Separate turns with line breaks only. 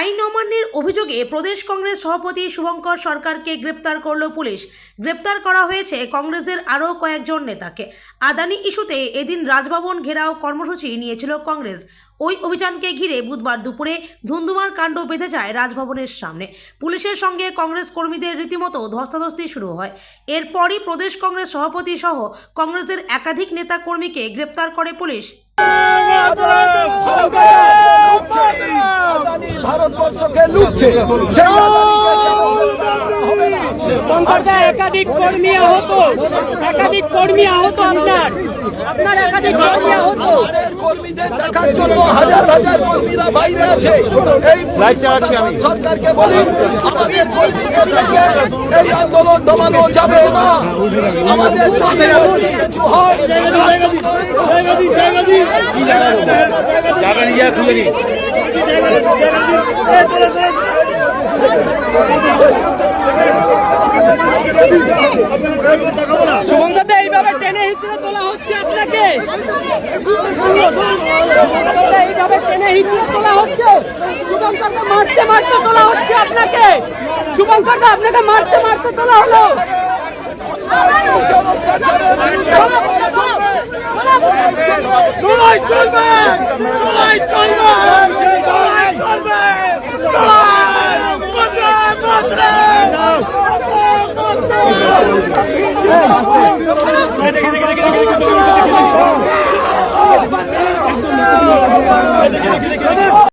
আইন অমান্যের অভিযোগে প্রদেশ কংগ্রেস সভাপতি শুভঙ্কর সরকারকে গ্রেপ্তার করল পুলিশ। গ্রেপ্তার করা হয়েছে কংগ্রেসের আরও কয়েকজন নেতাকে। আদানি ইস্যুতে এদিন রাজভবন ঘেরাও কর্মসূচি নিয়েছিল কংগ্রেস। ওই অভিযানকে ঘিরে বুধবার দুপুরে ধুন্ধুমার কাণ্ড বেঁধে যায় রাজভবনের সামনে। পুলিশের সঙ্গে কংগ্রেস কর্মীদের রীতিমতো ধস্তাধস্তি শুরু হয়। এরপরই প্রদেশ কংগ্রেস সভাপতি সহ কংগ্রেসের একাধিক নেতা কর্মীকে গ্রেপ্তার করে পুলিশ।
ভারতবর্ষকে লুটছে?
একাধিক কর্মী আহত। একাধিক কর্মী আহত আপনার। আপনার একাধিক কর্মী আহত।
কর্মীদের দেখার জন্য হাজার হাজার কর্মীরা বাইরে আছে। এই সরকারকে বলি আমাদের কর্মীদের এই আন্দোলন দমানো যাবে না। আমাদের যদি কিছু হয়
শুভঙ্করদা, এইভাবে টেনে হিচড়ে তোলা হচ্ছে আপনাকে? এইভাবে টেনে তোলা হচ্ছে? মারতে মারতে তোলা হচ্ছে আপনাকে? শুভঙ্করদা, আপনাকে মারতে মারতে তোলা হলো?
চলবে! চলবে! Hey!